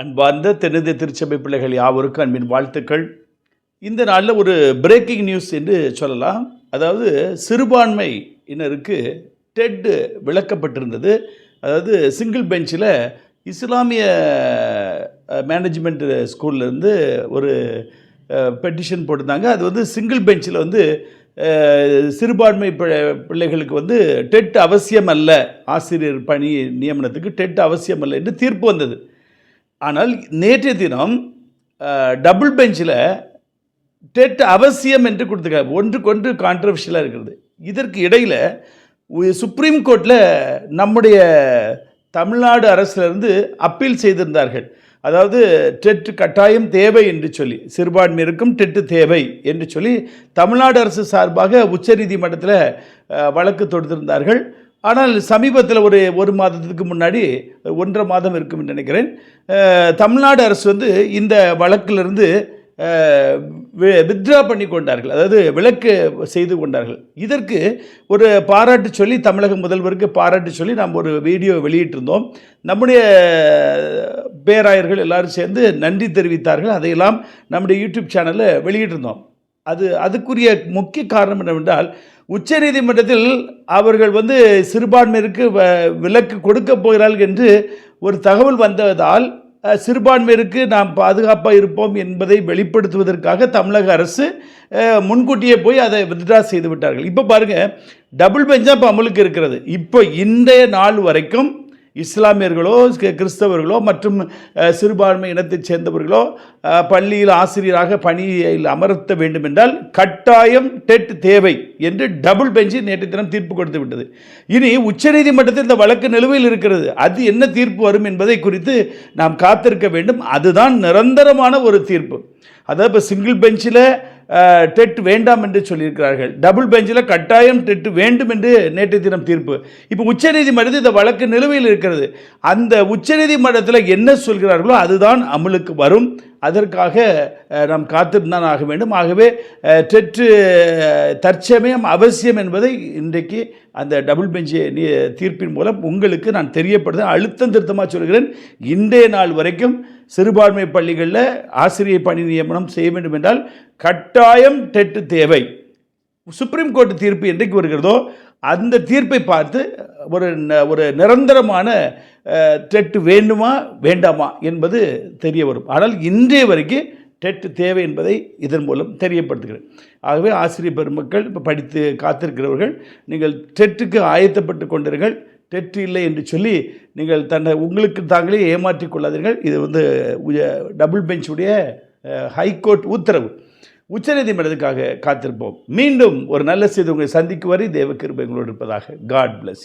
அன்பார்ந்த தென்னிந்திய திருச்சபை பிள்ளைகள் யாவருக்கும் அன்பின் வாழ்த்துக்கள். இந்த நாளில் ஒரு பிரேக்கிங் நியூஸ் என்று சொல்லலாம். அதாவது சிறுபான்மையினருக்கு டெட் விளக்கப்பட்டிருந்தது. அதாவது சிங்கிள் பெஞ்சில் இஸ்லாமிய மேனேஜ்மெண்ட் ஸ்கூல்லேருந்து ஒரு பெட்டிஷன் போட்டிருந்தாங்க. அது வந்து சிங்கிள் பெஞ்சில் வந்து சிறுபான்மை பிள்ளைகளுக்கு வந்து டெட் அவசியம் அல்ல. ஆசிரியர் பணி நியமனத்துக்கு டெட் அவசியம் அல்ல என்று தீர்ப்பு வந்தது. ஆனால் நேற்றைய தினம் டபுள் பெஞ்சில் டெட் அவசியம் என்று கொடுத்துருக்காங்க. ஒன்றுக்கொன்று கான்ட்ரவர்ஷியலாக இருக்கிறது. இதற்கு இடையில் சுப்ரீம் கோர்ட்டில் நம்முடைய தமிழ்நாடு அரசிலிருந்து அப்பீல் செய்திருந்தார்கள். அதாவது டெட் கட்டாயம் தேவை என்று சொல்லி சிறுபான்மையினருக்கும் டெட்டு தேவை என்று சொல்லி தமிழ்நாடு அரசு சார்பாக உச்சநீதிமன்றத்தில் வழக்கு தொடுத்திருந்தார்கள். ஆனால் சமீபத்தில் ஒரு ஒரு மாதத்துக்கு முன்னாடி ஒன்றரை மாதம் இருக்கும் நினைக்கிறேன். தமிழ்நாடு அரசு வந்து இந்த வழக்கிலிருந்து வித்ட்ரா பண்ணி கொண்டார்கள். அதாவது விலக்கு செய்து கொண்டார்கள். இதற்கு ஒரு பாராட்டு சொல்லி தமிழக முதல்வருக்கு பாராட்டு சொல்லி நாம் ஒரு வீடியோ வெளியிட்டிருந்தோம். நம்முடைய பேராயர்கள் எல்லாரும் சேர்ந்து நன்றி தெரிவித்தார்கள். அதையெல்லாம் நம்முடைய யூடியூப் சேனலில் வெளியிட்டிருந்தோம். அது அதுக்குரிய முக்கிய காரணம் என்னவென்றால் உச்சநீதிமன்றத்தில் அவர்கள் வந்து சிறுபான்மையிற்கு வ- விலக்கு கொடுக்க போகிறார்கள் என்று ஒரு தகவல் வந்ததால் சிறுபான்மையிற்கு நாம் பாதுகாப்பாக இருப்போம் என்பதை வெளிப்படுத்துவதற்காக தமிழக அரசு முன்கூட்டியே போய் அதை வித்ட்ரா செய்து விட்டார்கள். இப்போ பாருங்கள் டபுள் பெஞ்சாக இப்போ அமலுக்கு இருக்கிறது. இப்போ இன்றைய நாள் வரைக்கும் இஸ்லாமியர்களோ கிறிஸ்தவர்களோ மற்றும் சிறுபான்மை இனத்தைச் சேர்ந்தவர்களோ பள்ளியில் ஆசிரியராக பணியில் அமர்த்த வேண்டும் என்றால் கட்டாயம் டெட் தேவை என்று டபுள் பெஞ்சு நேற்று தினம் தீர்ப்பு கொடுத்து விட்டது. இனி உச்சநீதிமன்றத்தில் இந்த வழக்கு நிலுவையில் இருக்கிறது. அது என்ன தீர்ப்பு வரும் என்பதை குறித்து நாம் காத்திருக்க வேண்டும். அதுதான் நிரந்தரமான ஒரு தீர்ப்பு. அதாவது இப்போ சிங்கிள் பெஞ்சில் டெட் வேண்டாம் என்று சொல்லியிருக்கிறார்கள். டபுள் பெஞ்சில் கட்டாயம் டெட் வேண்டும் என்று நேற்று தினம் தீர்ப்பு. இப்போ உச்சநீதிமன்றத்தில் இந்த வழக்கு நிலுவையில் இருக்கிறது. அந்த உச்சநீதிமன்றத்தில் என்ன சொல்கிறார்களோ அதுதான் அமலுக்கு வரும். அதற்காக நாம் காத்திருந்தான் ஆக வேண்டும். ஆகவே டெட்டு தற்சமயம் அவசியம் என்பதை இன்றைக்கு அந்த டபுள் பெஞ்சு நீ- தீர்ப்பின் மூலம் உங்களுக்கு நான் தெரியப்படுத்த அழுத்தம் திருத்தமாக சொல்கிறேன். இன்றைய நாள் வரைக்கும் சிறுபான்மை பள்ளிகளில் ஆசிரியர் பணி நியமனம் செய்ய வேண்டும் என்றால் கட்டாயம் டெட்டு தேவை. சுப்ரீம் கோர்ட் தீர்ப்பு என்றைக்கு வருகிறதோ அந்த தீர்ப்பை பார்த்து ஒரு ந- ஒரு நிரந்தரமான டெட்டு வேண்டுமா வேண்டாமா என்பது தெரிய வரும். ஆனால் இன்றைய வரைக்கும் டெட் தேவை என்பதை இதன் மூலம் தெரியப்படுத்துகிறேன். ஆகவே ஆசிரியர் பெருமக்கள் இப்போ படித்து காத்திருக்கிறவர்கள் நீங்கள் டெட்டுக்கு ஆயத்தப்பட்டு கொண்டீர்கள் டெட் இல்லை என்று சொல்லி நீங்கள் தன்னை உங்களுக்கு தாங்களே ஏமாற்றிக் கொள்ளாதீர்கள். இது வந்து உய- டபுள் பெஞ்சுடைய ஹைகோர்ட் உத்தரவு. உச்சநீதிமன்றத்துக்காக காத்திருப்போம். மீண்டும் ஒரு நல்ல செய்தி உங்களை சந்திக்கும் வரை தேவ கிருபை உங்களோடு இருப்பதாக காட் பிளஸ்